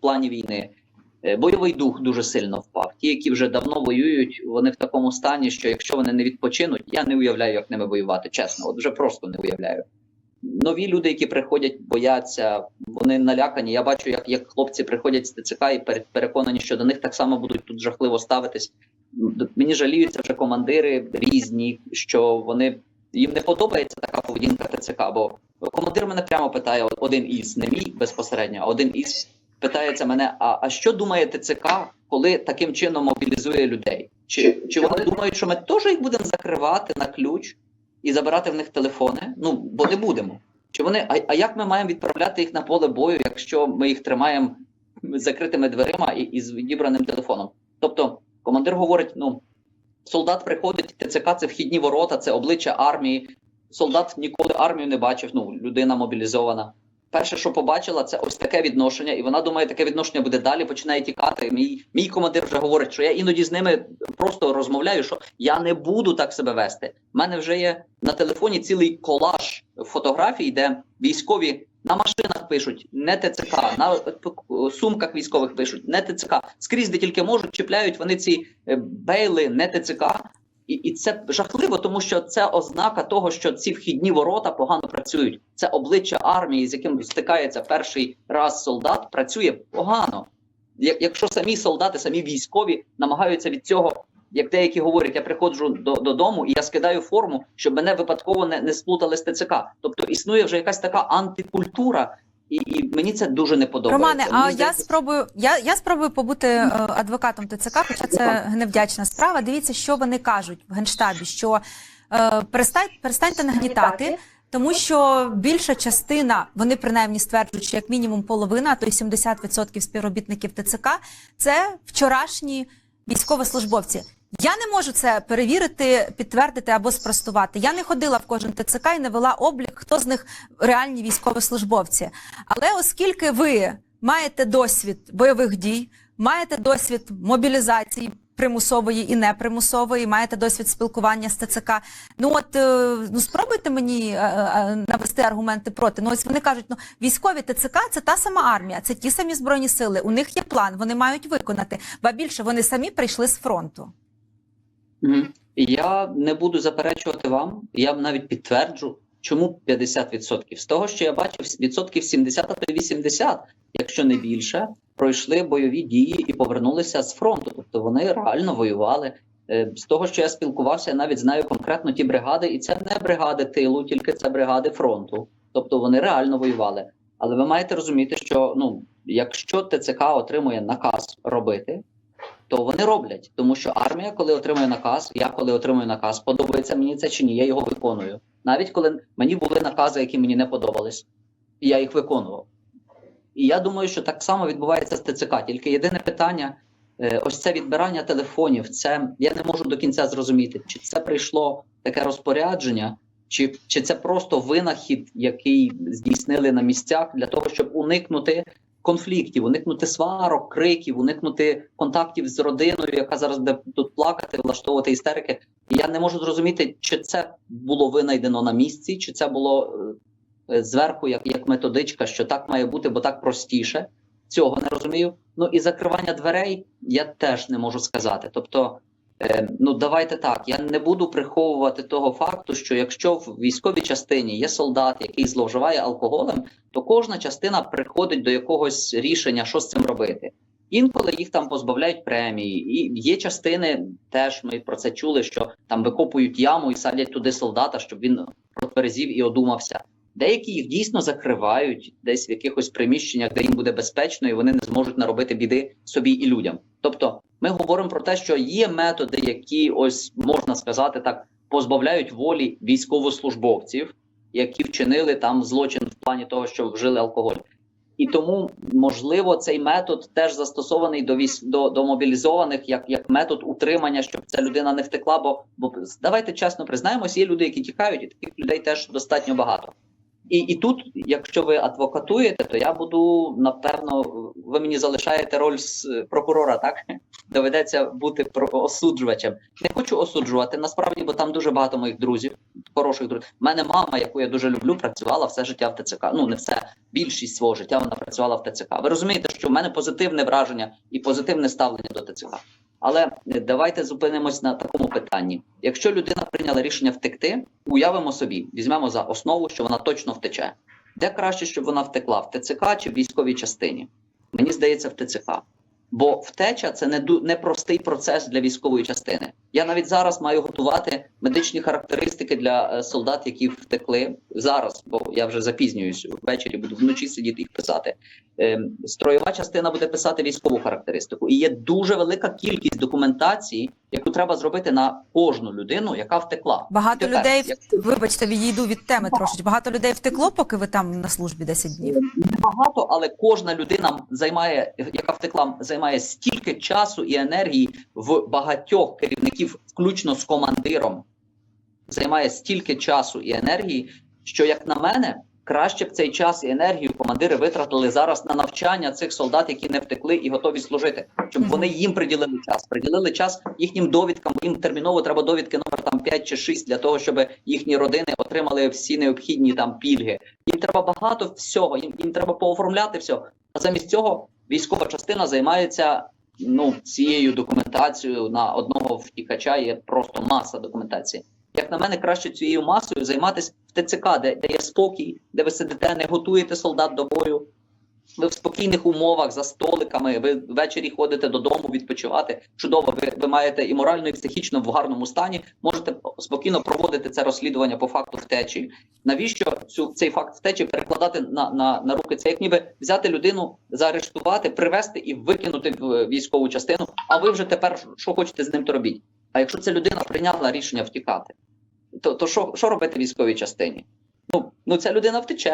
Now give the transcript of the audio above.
плані війни. Е, Бойовий дух дуже сильно впав. Ті, які вже давно воюють, вони в такому стані, що якщо вони не відпочинуть, я не уявляю, як ними воювати. Чесно, от вже просто не уявляю. Нові люди, які приходять, бояться, вони налякані. Я бачу, як, як хлопці приходять з ТЦК і пере- переконані, що до них так само будуть тут жахливо ставитись. Мені жаліються вже командири різні, що вони їм не подобається така поведінка ТЦК. Бо командир мене прямо питає: один із не мій безпосередньо, а один із питається мене: а, а що думає ТЦК, коли таким чином мобілізує людей? Чи, чи вони думають, що ми теж їх будемо закривати на ключ і забирати в них телефони? Ну бо не будемо. Чи вони, а, а як ми маємо відправляти їх на поле бою, якщо ми їх тримаємо закритими дверима і, і з відібраним телефоном? Тобто, командир говорить: ну, солдат приходить, ТЦК це вхідні ворота, це обличчя армії. Солдат ніколи армію не бачив, ну, людина мобілізована. Перше, що побачила, це ось таке відношення, і вона думає, таке відношення буде далі, починає тікати. Мій, мій командир вже говорить, що я іноді з ними просто розмовляю, що я не буду так себе вести. У мене вже є на телефоні цілий колаж фотографій, де військові на машинах пишуть не ТЦК, на е, сумках військових пишуть не ТЦК. Скрізь, де тільки можуть, чіпляють вони ці е, бейли не ТЦК. І, і це жахливо, тому що це ознака того, що ці вхідні ворота погано працюють. Це обличчя армії, з яким стикається перший раз солдат, працює погано. Якщо самі солдати, самі військові намагаються від цього, як деякі говорять, я приходжу до, додому і я скидаю форму, щоб мене випадково не, не сплутали з ТЦК. Тобто існує вже якась така антикультура, і, і мені це дуже не подобається. Романе, Мені а я здається, спробую, я, я спробую побути е, адвокатом ТЦК, хоча це невдячна справа. Дивіться, що вони кажуть в генштабі, що е, перестань, перестаньте нагнітати. Тому що більша частина, вони принаймні стверджують, що як мінімум половина, а то й 70% співробітників ТЦК це вчорашні військовослужбовці. Я не можу це перевірити, підтвердити або спростувати. Я не ходила в кожен ТЦК і не вела облік, хто з них реальні військовослужбовці. Але оскільки ви маєте досвід бойових дій, маєте досвід мобілізації примусової і непримусової, маєте досвід спілкування з ТЦК. Ну от е, ну спробуйте мені е, е, навести аргументи проти. Ну ось вони кажуть, ну військові ТЦК це та сама армія, це ті самі збройні сили. У них є план, вони мають виконати. Ба більше вони самі прийшли з фронту. Я не буду заперечувати вам, я навіть підтверджу, чому 50%. З того, що я бачив, відсотків 70, а то 80, якщо не більше, пройшли бойові дії і повернулися з фронту. Тобто вони реально воювали. Е, З того, що я спілкувався, я навіть знаю конкретно ті бригади, і це не бригади тилу, тільки це бригади фронту. Тобто вони реально воювали. Але ви маєте розуміти, що ну, якщо ТЦК отримує наказ робити, то вони роблять, тому що армія, коли отримує наказ, я коли отримую наказ, подобається мені це чи ні, я його виконую. Навіть коли мені були накази, які мені не подобались, і я їх виконував. І я думаю, що так само відбувається з ТЦК. Тільки єдине питання: е, ось це відбирання телефонів. Це я не можу до кінця зрозуміти, чи це прийшло таке розпорядження, чи, чи це просто винахід, який здійснили на місцях для того, щоб уникнути конфліктів, уникнути сварок, криків, уникнути контактів з родиною, яка зараз буде тут плакати, влаштовувати істерики. Я не можу зрозуміти, чи це було винайдено на місці, чи це було е, зверху, як, як методичка, що так має бути, бо так простіше. Цього не розумію. Ну і закривання дверей я теж не можу сказати. Тобто, е, ну давайте так. Я не буду приховувати того факту, що якщо в військовій частині є солдат, який зловживає алкоголем, то кожна частина приходить до якогось рішення, що з цим робити. Інколи їх там позбавляють премії, і є частини, теж ми про це чули, що там викопують яму і садять туди солдата, щоб він протверзів і одумався. Деякі їх дійсно закривають десь в якихось приміщеннях, де їм буде безпечно, і вони не зможуть наробити біди собі і людям. Тобто, ми говоримо про те, що є методи, які ось можна сказати так, позбавляють волі військовослужбовців, які вчинили там злочин в плані того, що вжили алкоголь. І тому, можливо, цей метод теж застосований до військ до, до мобілізованих як, як метод утримання, щоб ця людина не втекла. Бо, бо давайте чесно признаємось, є люди, які тікають, і таких людей теж достатньо багато. І, і тут, якщо ви адвокатуєте, то я буду напевно, ви мені залишаєте роль з прокурора, так доведеться бути осуджувачем. Не хочу осуджувати насправді, бо там дуже багато моїх друзів. хороших друзів. У мене мама, яку я дуже люблю, працювала все життя в ТЦК. Ну не все, більшість свого життя вона працювала в ТЦК. Ви розумієте, що в мене позитивне враження і позитивне ставлення до ТЦК. Але е, давайте зупинимось на такому питанні. Якщо людина прийняла рішення втекти, уявимо собі, візьмемо за основу, що вона точно втече. Де краще, щоб вона втекла в ТЦК чи в військовій частині? Мені здається, в ТЦК. Бо втеча це не непростий процес для військової частини. Я навіть зараз маю готувати медичні характеристики для е, солдат, які втекли зараз, бо я вже запізнююсь ввечері, буду вночі сидіти їх писати. Ем, Строєва частина буде писати військову характеристику. І є дуже велика кількість документації, яку треба зробити на кожну людину, яка втекла. Багато Тепер, людей, якщо- вибачте, відійду від теми трошечки. Багато людей втекло, поки ви там на службі 10 днів. Небагато, але кожна людина займає, яка втекла, займає стільки часу і енергії в багатьох керівників, включно з командиром, займає стільки часу і енергії, що, як на мене, краще б цей час і енергію командири витратили зараз на навчання цих солдат, які не втекли і готові служити, щоб вони їм приділили час, приділили час їхнім довідкам. Їм терміново треба довідки номер там 5 чи 6 для того, щоб їхні родини отримали всі необхідні там пільги. Їм треба багато всього, їм, їм треба пооформляти все. А замість цього військова частина займається ну цією документацією на одного втікача. Є просто маса документації. Як на мене, краще цією масою займатися в ТЦК, де, де є спокій, де ви сидите, не готуєте солдат до бою. Ви в спокійних умовах за столиками, ви ввечері ходите додому відпочивати. Чудово, ви, ви маєте і морально, і психічно в гарному стані. Можете спокійно проводити це розслідування по факту втечі. Навіщо цю цей факт втечі перекладати на, на, на руки? Це як ніби взяти людину, заарештувати, привезти і викинути в військову частину. А ви вже тепер що хочете з ним то робіть? А якщо ця людина прийняла рішення втікати, то, то що, що робити військовій частині? Ну, ну ця людина втече.